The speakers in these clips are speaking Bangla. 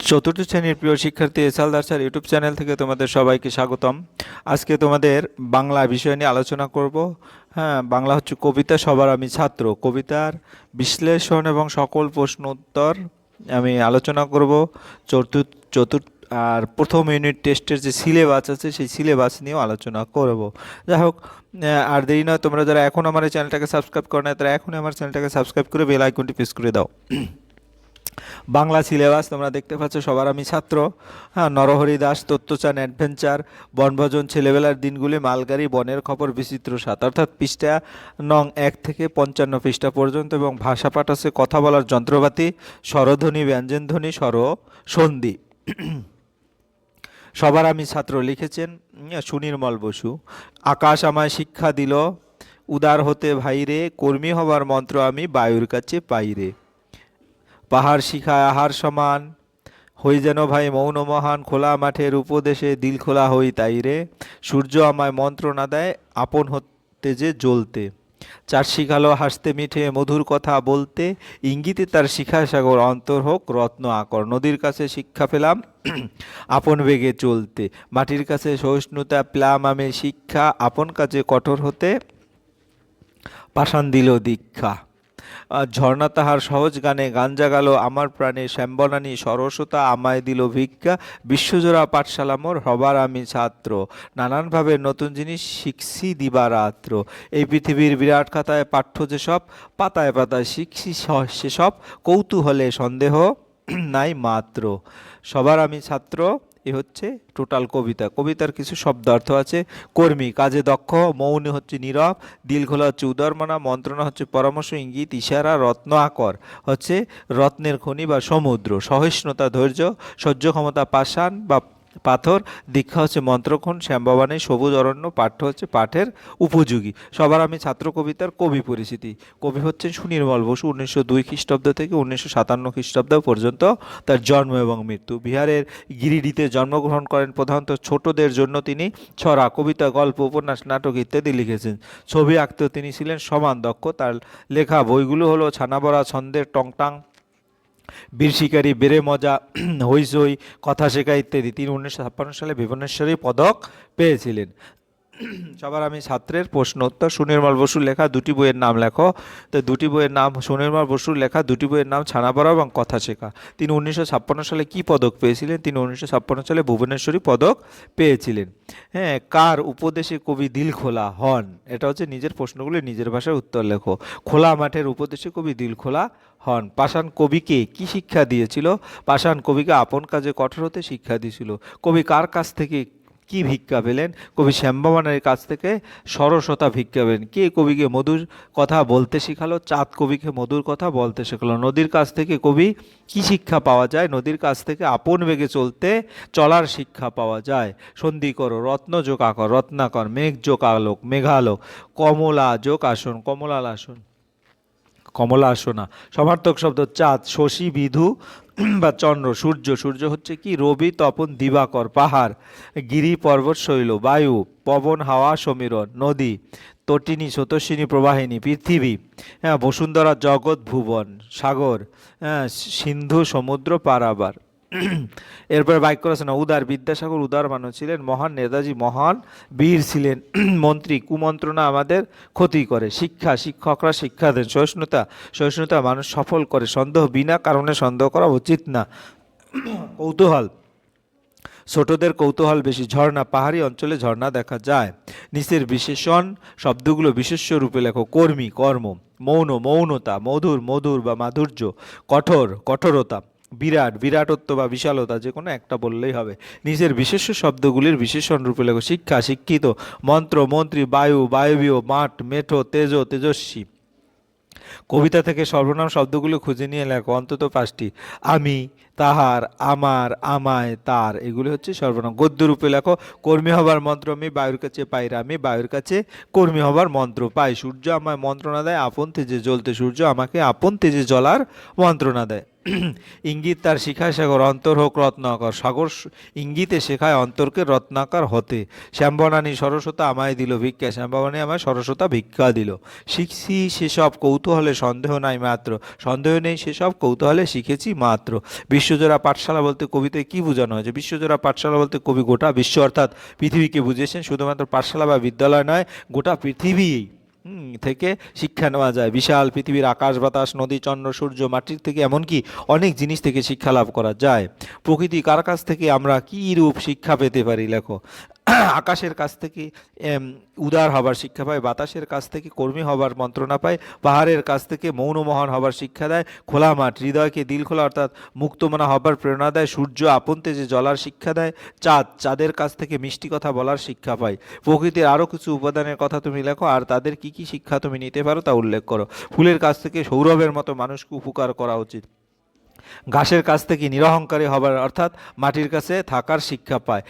চতুর্থ শ্রেণির প্রিয় শিক্ষার্থী এসাল দাসার ইউটিউব চ্যানেল থেকে তোমাদের সবাইকে স্বাগতম। আজকে তোমাদের বাংলা বিষয় নিয়ে আলোচনা করব। হ্যাঁ বাংলা হচ্ছে কবিতা সবার আমি ছাত্র। কবিতার বিশ্লেষণ এবং সকল প্রশ্ন উত্তর আমি আলোচনা করব। চতুর্থ চতুর্থ, আর প্রথম ইউনিট টেস্টের যে সিলেবাস আছে, সেই সিলেবাস নিয়েও আলোচনা করব। যাই হোক আর দেরি নয়, তোমরা যারা এখন আমার এই চ্যানেলটাকে সাবস্ক্রাইব করে না তারা এখনই আমার চ্যানেলটাকে সাবস্ক্রাইব করে বেল আইকনটি প্রেস করে দাও। বাংলা সিলেবাস তোমরা দেখতে পাচ্ছ, সবার আমি ছাত্র। হ্যাঁ নরহরি দাস তত্ত্বচান অ্যাডভেঞ্চার, বনভোজন, ছেলেবেলার দিনগুলি, মালগাড়ি, বনের খবর, বিচিত্র সাত। অর্থাৎ পৃষ্ঠা নং এক থেকে পঞ্চান্ন পৃষ্ঠা পর্যন্ত এবং ভাষাপাঠ আছে, কথা বলার যন্ত্রপাতি, স্বরধ্বনি, ব্যঞ্জনধ্বনি স্বর সন্ধি সবার আমি ছাত্র লিখেছেন সুনির্মল বসু। আকাশ আমায় শিক্ষা দিল, উদার হতে ভাইরে, কর্মী হবার মন্ত্র আমি বায়ুর কাছে পাইরে পাহাড় শিখায় আহার সমান। হই যেন ভাই মৌন মহান খোলা মাঠের উপদেশে দিল খোলা হই তাই রে। সূর্য আমায় মন্ত্রণা দেয় আপন হতে যে জ্বলতে। চার শিখালো হাসতে মিঠে মধুর কথা বলতে। ইঙ্গিতে তার শিখায় সাগর অন্তর হোক, রত্ন আকর। নদীর কাছে শিক্ষা পেলাম আপন বেগে চলতে। মাটির কাছে সহিষ্ণুতা পেলাম আমি শিক্ষা। আপন কাজে কঠোর হতে পাষাণ দিল দীক্ষা। ঝর্ণা তাহার সহজ গানে গান জাগালো, আমার প্রাণে শ্যামবনানী সরসতা আমায় দিল ভিক্ষা, বিশ্বজোড়া পাঠশালা মোর হবার আমি ছাত্র, নানানভাবে নতুন জিনিস শিখছি দিবারাত্র এই পৃথিবীর বিরাট খাতায় পাঠ্য যেসব পাতায় পাতায় শিখছি সেসব কৌতূহলে সন্দেহ নাই মাত্র, সবার আমি ছাত্র। এ হচ্ছে টোটাল কবিতা। কবিতার কিছু শব্দার্থ আছে, কর্মী, কাজে দক্ষ, মৌনী হচ্ছে নীরব দিল খোলা হচ্ছে উদারমনা, মন্ত্রণা হচ্ছে পরামর্শ, ইঙ্গিত, ইশারা, রত্ন, আকর। হচ্ছে রত্নের খনি বা সমুদ্র, সহিষ্ণুতা, ধৈর্য, সহ্য ক্ষমতা, পাষাণ বা পাথর, দীক্ষা হচ্ছে মন্ত্রক্ষণ শ্যামবাবানে সবুজ অরণ্য, পাঠ্য হচ্ছে পাঠের উপযোগী। সবার আমি ছাত্র কবিতার কবি পরিচিতি। কবি হচ্ছেন সুনির্মল বসু, উনিশশো দুই খ্রিস্টাব্দ থেকে উনিশশো সাতান্ন খ্রিস্টাব্দ পর্যন্ত তার জন্ম এবং মৃত্যু। বিহারের গিরিডিতে জন্মগ্রহণ করেন প্রধানত ছোটদের জন্য তিনি ছড়া, কবিতা, গল্প, উপন্যাস, নাটক ইত্যাদি লিখেছেন। ছবি আঁকতেও তিনি ছিলেন সমান দক্ষ। তার লেখা বইগুলো হলো ছানাবড়া, ছন্দের টংটাং বীর শিকারী, বেড়ে মজা, হইচই, কথা শেখা ইত্যাদি। তিনি উনিশশো ছাপ্পান্ন সালে ভুবনেশ্বরী পদক পেয়েছিলেন। সবার আমি ছাত্রের প্রশ্ন উত্তর। সুনির্মল বসুর লেখা দুটি বইয়ের নাম লেখো। তো দুটি বইয়ের নাম, সুনির্মল বসুর লেখা দুটি বইয়ের নাম ছানাপড়া এবং কথা শেখা। তিনি উনিশশো ছাপ্পান্ন সালে কি পদক পেয়েছিলেন? তিনি উনিশশো ছাপ্পান্ন সালে ভুবনেশ্বরী পদক পেয়েছিলেন। হ্যাঁ কার উপদেশে কবি দিল খোলা হন? এটা হচ্ছে নিজের প্রশ্নগুলি নিজের ভাষায় উত্তর লেখো। খোলা মাঠের উপদেশে কবি দিল খোলা হন। পাষাণ কবিকে কি শিক্ষা দিয়েছিল? পাষাণ কবিকে আপন কাজে কঠোর হতে শিক্ষা দিয়েছিল। কবি কার কাছ থেকে কি ভিক্ষা পেলেন? কবি শ্যামবাবানের কাছ থেকে সরসতা ভিক্ষা পেলেন। কে কবিকে মধুর কথা বলতে শেখালো? চাঁদ কবিকে মধুর কথা বলতে শেখালো। নদীর কাছ থেকে কবি কি শিক্ষা পাওয়া যায়? নদীর কাছ থেকে আপন বেগে চলতে চলার শিক্ষা পাওয়া যায়। সন্ধি করো, রত্ন যোগ আকর রত্নাকর, মেঘ যোগ আলোক মেঘালোক, কমলা যোগ আসন কমলাল আসন কমলা আসনা সমার্থক শব্দ চাঁদ, শশী, বিধু বা চন্দ্র, সূর্য। সূর্য হচ্ছে কি? রবি, তপন, দিবাকর, পাহাড়, গিরি, পর্বত, শৈল, বায়ু, পবন, হাওয়া, সমীরণ, নদী, তটিনী, স্রোতস্বিনী, প্রবাহিনী, পৃথিবী। হ্যাঁ বসুন্ধরা জগৎ ভুবন, সাগর হ্যাঁ সিন্ধু, সমুদ্র, পারাবার। এরপর বাক্য রচনা, উদার বিদ্যাসাগর, উদার মানুষ ছিলেন, মহান নেতাজি, মহান বীর ছিলেন। মন্ত্রী, কুমন্ত্রণা আমাদের ক্ষতি করে, শিক্ষা, শিক্ষকরা শিক্ষা দেন, সহিষ্ণুতা সহিষ্ণুতা মানুষ সফল করে, সন্দেহ বিনা কারণে সন্দেহ করা উচিত না। কৌতূহল, ছোটদের কৌতূহল বেশি, ঝর্ণা, পাহাড়ি অঞ্চলে ঝর্ণা দেখা যায়। নিচের বিশেষণ, শব্দগুলো বিশেষ্য রূপে লেখো, কর্মী, কর্ম, মৌন, মৌনতা, মধুর মধুর বা মাধুর্য, কঠোর, কঠোরতা। বিরাট, বিরাটত্ব বা বিশালতা যে কোনো একটা বললেই হবে। নিজের বিশেষ শব্দগুলির বিশেষণ রূপে লেখো, শিক্ষা, শিক্ষিত, মন্ত্র, মন্ত্রী, বায়ু, বায়বীয়, মাঠ, মেঠো, তেজ, তেজস্বী। কবিতা থেকে সর্বনাম শব্দগুলো খুঁজে নিয়ে লেখো, অন্তত পাঁচটি। আমি, তাহার, আমার, আমায়, তার, এগুলো হচ্ছে সর্বনাম। গদ্য রূপে লেখো, কর্মী হবার মন্ত্র, আমি বায়ুর কাছে পাইরা আমি বায়ুর কাছে কর্মী হবার মন্ত্র পাই। সূর্য আমায় মন্ত্রণা দেয়, আপন তেজে জ্বলতে সূর্য আমাকে আপন তেজে জ্বলার মন্ত্রণা দেয়। ইঙ্গিত তার শিখায় সাগর, অন্তর হোক রত্নাকর। সাগর ইঙ্গিতে শেখায় অন্তরকে রত্নাকর হতে। শ্যাম্বনানী সরস্বতা আমায় দিল ভিক্ষা শ্যামবাবানী আমায় সরস্বতা ভিক্ষা দিল। শিখছি সেসব কৌতূহলে, সন্দেহ নাই মাত্র। সন্দেহ নেই সেসব কৌতূহলে, শিখেছি মাত্র। বিশ্বজোড়া পাঠশালা বলতে কবিতায় কি বোঝানো হয়েছে? বিশ্বজোড়া পাঠশালা বলতে কবি গোটা বিশ্ব, অর্থাৎ পৃথিবীকে বুঝিয়েছেন, শুধুমাত্র পাঠশালা বা বিদ্যালয় নয়, গোটা পৃথিবী থেকে শিক্ষা নেওয়া যায়। বিশাল পৃথিবীর আকাশ, বাতাস, নদী, চন্দ্র, সূর্য, মাটির থেকে এমনকি অনেক জিনিস থেকে শিক্ষা লাভ করা যায়। প্রকৃতি কার কাছ থেকে আমরা কী রূপ শিক্ষা পেতে পারি, লেখো? আকাশের কাছ থেকে উদার হবার শিক্ষা পায়, বাতাসের কাছ থেকে কর্মী হবার মন্ত্রণা পায়, পাহাড়ের কাছ থেকে মৌনমোহন হবার শিক্ষা দেয়, খোলা মাঠ, হৃদয়কে দিল খোলা, অর্থাৎ মুক্তমনা হবার প্রেরণা দেয়, সূর্য আপন তেজে জলার শিক্ষা দেয়, চাঁদ, চাঁদের কাছ থেকে মিষ্টি কথা বলার শিক্ষা পায়। প্রকৃতির আরও কিছু উপাদানের কথা তুমি লেখো, আর তাদের কি কি শিক্ষা তুমি নিতে পারো তা উল্লেখ করো। ফুলের কাছ থেকে সৌরভের মতো মানুষকে উপকার করা উচিত। ঘাসের কাছ থেকে নিরহংকারী হবার, অর্থাৎ মাটির কাছে থাকার শিক্ষা পায়।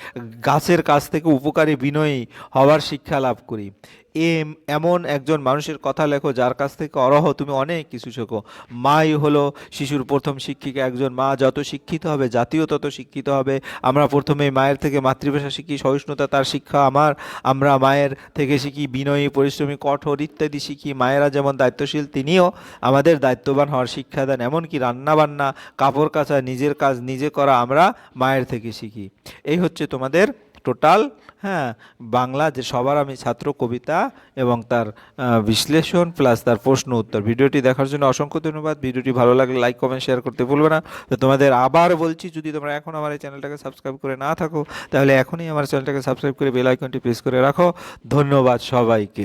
গাছের কাছ থেকে উপকারী বিনয়ী হওয়ার শিক্ষা লাভ করি। এম এমন একজন মানুষের কথা লেখো যার কাছ থেকে অরহ তুমি অনেক কিছু শেখো। মাই হলো শিশুর প্রথম শিক্ষিকা, একজন মা যত শিক্ষিত হবে, জাতিও তত শিক্ষিত হবে। আমরা প্রথমে মায়ের থেকে মাতৃভাষা শিখি, সহিষ্ণুতা তার শিক্ষা আমার। আমরা মায়ের থেকে শিখি, বিনয়ী, পরিশ্রমী, কঠোর ইত্যাদি শিখি। মায়েরা যেমন দায়িত্বশীল, তিনিও আমাদের দায়িত্ববান হওয়ার শিক্ষা দেন। এমনকি রান্নাবান্না, কাপড় কাচা, নিজের কাজ নিজে করা আমরা মায়ের থেকে শিখি। এই হচ্ছে তোমাদের টোটাল হ্যাঁ। বাংলা যে সবার আমি ছাত্র কবিতা এবং তার বিশ্লেষণ প্লাস তার প্রশ্ন উত্তর। ভিডিওটি দেখার জন্য অসংখ্য ধন্যবাদ। ভিডিওটি ভালো লাগলে লাইক কমেন্ট শেয়ার করতে ভুলবে না। তো তোমাদের আবার বলছি যদি তোমরা এখন আমার এই চ্যানেলটাকে সাবস্ক্রাইব করে না থাকো তাহলে এখনই আমার চ্যানেলটাকে সাবস্ক্রাইব করে বেল আইকনটি প্রেস করে রাখো। ধন্যবাদ সবাইকে।